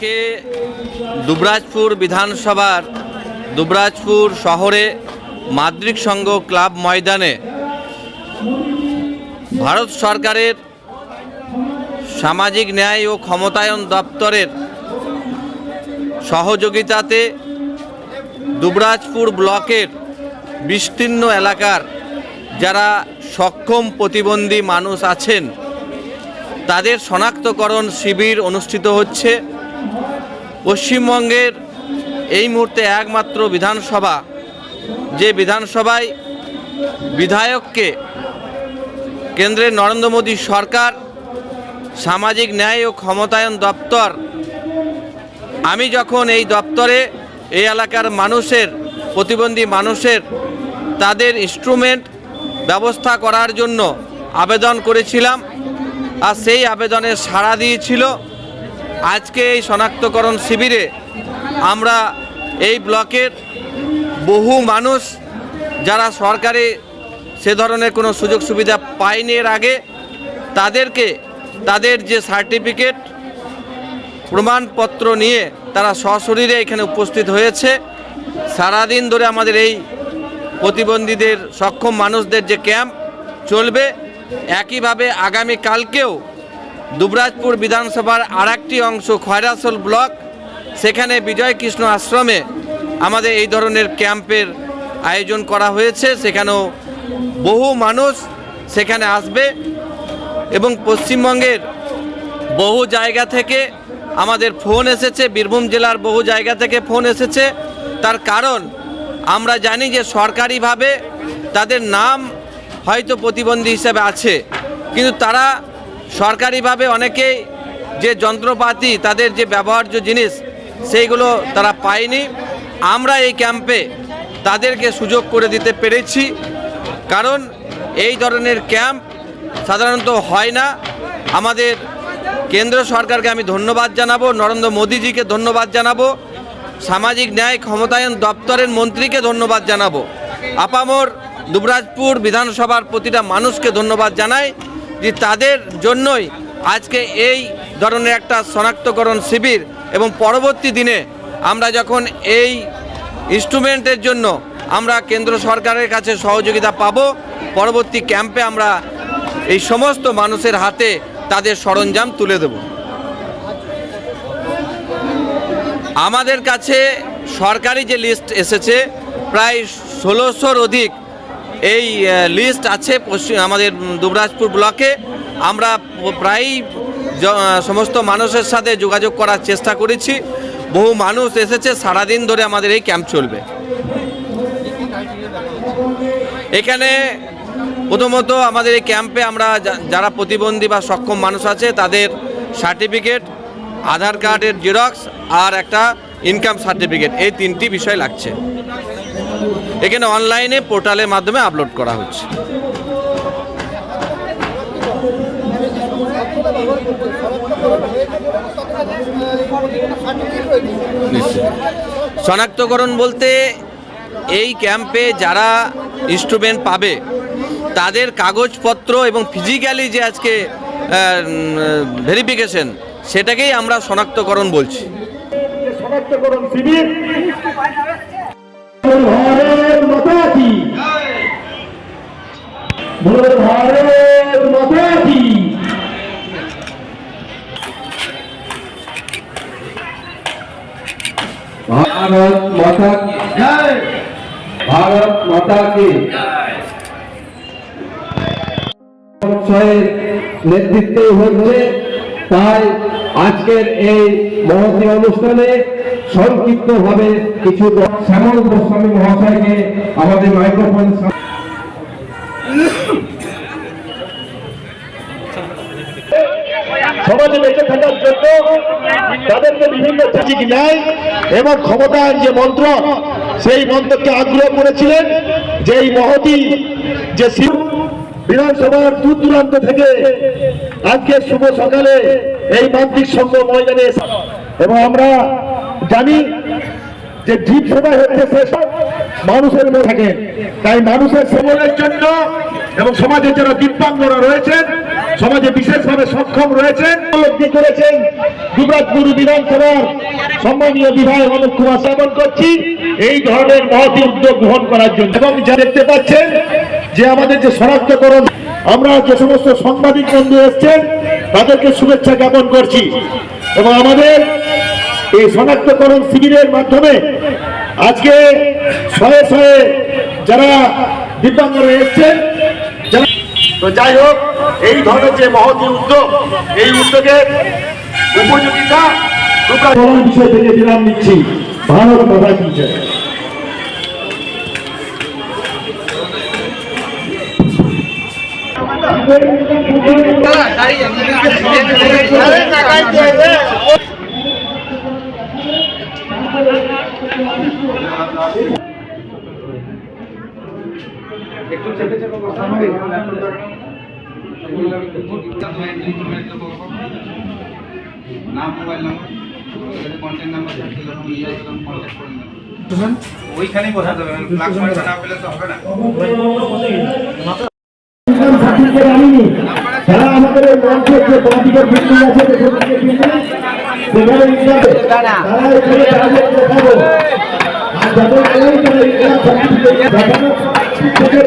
আজকে দুবরাজপুর বিধানসভার দুবরাজপুর শহরে মাদ্রিক সংঘ ক্লাব ময়দানে ভারত সরকারের সামাজিক ন্যায় ও ক্ষমতায়ন দপ্তরের সহযোগিতাতে দুবরাজপুর ব্লকের বিস্তীর্ণ এলাকার যারা সক্ষম প্রতিবন্ধী মানুষ আছেন, তাদের শনাক্তকরণ শিবির অনুষ্ঠিত হচ্ছে। পশ্চিমবঙ্গের এই মুহূর্তে একমাত্র বিধানসভা। যে বিধানসভায় বিধায়ককে কেন্দ্রের নরেন্দ্র মোদী সরকার, সামাজিক ন্যায় ও ক্ষমতায়ন দপ্তর, আমি যখন এই দপ্তরে এই এলাকার মানুষের, প্রতিবন্ধী মানুষের তাদের ইনস্ট্রুমেন্ট ব্যবস্থা করার জন্য আবেদন করেছিলাম, আর সেই আবেদনে সাড়া দিয়েছিল। আজকে এই শনাক্তকরণ শিবিরে আমরা এই ব্লকের বহু মানুষ যারা সরকারি সে ধরনের কোনো সুযোগ সুবিধা পায়নি এর আগে, তাদেরকে তাদের যে সার্টিফিকেট প্রমাণপত্র নিয়ে তারা সশরীরে এখানে উপস্থিত হয়েছে। সারাদিন ধরে আমাদের এই প্রতিবন্ধীদের সক্ষম মানুষদের যে ক্যাম্প চলবে, একইভাবে আগামী কালকেও দুবরাজপুর বিধানসভার আর একটি অংশ খয়রাসোল ব্লক, সেখানে বিজয় কৃষ্ণ আশ্রমে আমাদের এই ধরনের ক্যাম্পের আয়োজন করা হয়েছে। সেখানেও বহু মানুষ সেখানে আসবে এবং পশ্চিমবঙ্গের বহু জায়গা থেকে আমাদের ফোন এসেছে, বীরভূম জেলার বহু জায়গা থেকে ফোন এসেছে। তার কারণ আমরা জানি যে সরকারিভাবে তাদের নাম হয়তো প্রতিবন্ধী হিসেবে আছে, কিন্তু তারা সরকারিভাবে অনেকেই যে যন্ত্রপাতি, তাদের যে ব্যবহার্য জিনিস, সেইগুলো তারা পায়নি। আমরা এই ক্যাম্পে তাদেরকে সুযোগ করে দিতে পেরেছি। কারণ এই ধরনের ক্যাম্প সাধারণত হয় না। আমাদের কেন্দ্র সরকারকে আমি ধন্যবাদ জানাব, নরেন্দ্র মোদীজিকে ধন্যবাদ জানাব, সামাজিক ন্যায় ক্ষমতায়ন দপ্তরের মন্ত্রীকে ধন্যবাদ জানাব। আপামর দুবরাজপুর বিধানসভার প্রতিটা মানুষকে ধন্যবাদ জানাই। যে তাদের জন্যই আজকে এই ধরনের একটা শনাক্তকরণ শিবির এবং পরবর্তী দিনে আমরা যখন এই ইনস্ট্রুমেন্টের জন্য আমরা কেন্দ্র সরকারের কাছে সহযোগিতা পাব, পরবর্তী ক্যাম্পে আমরা এই সমস্ত মানুষের হাতে তাদের সরঞ্জাম তুলে দেব। আমাদের কাছে সরকারি যে লিস্ট এসেছে, প্রায় ষোলোশোর অধিক এই লিস্ট আছে পশ্চিম, আমাদের দুবরাজপুর ব্লকে। আমরা প্রায়ই সমস্ত মানুষের সাথে যোগাযোগ করার চেষ্টা করেছি। বহু মানুষ এসেছে, সারাদিন ধরে আমাদের এই ক্যাম্প চলবে। এখানে প্রথমত আমাদের এই ক্যাম্পে আমরা যারা প্রতিবন্ধী বা সক্ষম মানুষ আছে, তাদের সার্টিফিকেট আধার কার্ডের জেরক্স আর একটা ইনকাম সার্টিফিকেট এই তিনটি বিষয় লাগছে। এখানে অনলাইনে পোর্টালের মাধ্যমে আপলোড করা হচ্ছে। শনাক্তকরণ বলতে এই ক্যাম্পে যারা ইনস্ট্রুমেন্ট পাবে, তাদের কাগজপত্র এবং ফিজিক্যালি যে আজকে ভেরিফিকেশন সেটাকেই আমরা শনাক্তকরণ বলছি। শনাক্তকরণ শিবির ভারত মাতা ভারত মাতা কি? নেতৃত্বে হচ্ছে তাই আজকের এই মহতি অনুষ্ঠানে সংক্ষিপ্ত ভাবে কিছু শ্যামল গোস্বামী মহাশয়কে আমাদের মাইক্রোফোন সমাজে বেঁচে থাকার জন্য তাদেরকে বিভিন্ন চাচিক ন্যায় এবং ক্ষমতার যে মন্ত্র, সেই মন্ত্রকে আগ্রহ করেছিলেন যে এই মহতি, যে শিব- বিধানসভার দূর দূরান্ত থেকে আজকে শুভ সকালে এই মান্ত্রিক সংঘ ময়দানে এবং আমরা জানি যে জীব সেবা হচ্ছে সেসব মানুষের মধ্যে থাকেন তাই মানুষের সেবনের জন্য এবং সমাজের যারা দিব্যাঙ্গরা রয়েছেন, সমাজে বিশেষভাবে সক্ষম রয়েছেন উপলব্ধি করেছেন দুবরাজপুর বিধানসভার সম্মানীয় বিধায়ক অনুপ কুমার স্থাপন করছি। এই ধরনের মহতি উদ্যোগ গ্রহণ করার জন্য। এবং যা দেখতে পাচ্ছেন যে আমাদের যে শনাক্তকরণ, আমরা যে সমস্ত সাংবাদিক বন্ধু এসছেন, তাদেরকে শুভেচ্ছা জ্ঞাপন করছি। এবং আমাদের এই শনাক্তকরণ শিবিরের মাধ্যমে আজকে শয়ে শয়ে যারা দিব্যাঙ্গরা এসছেন তো যাই হোক, এই ধরনের যে মহতি উদ্যোগ, এই উদ্যোগের উপযোগিতা বিষয় থেকে নিচ্ছি। ভারত মাতা কি জয়। নাম mobile number contact number contact করে নেবেন ওইখানেই বসা যাবে প্লাগ না পেলে তো হবে না সার্টিফিকেট আমাদের এই মঞ্চে যে পলিটিক্যাল বিল্ডিং আছে যে বিল্ডিং সেখানে তারা এখানে দাঁড়িয়ে দেখাবো যাদের এলাকায় এরা প্রকৃতিতে দেখানো থেকে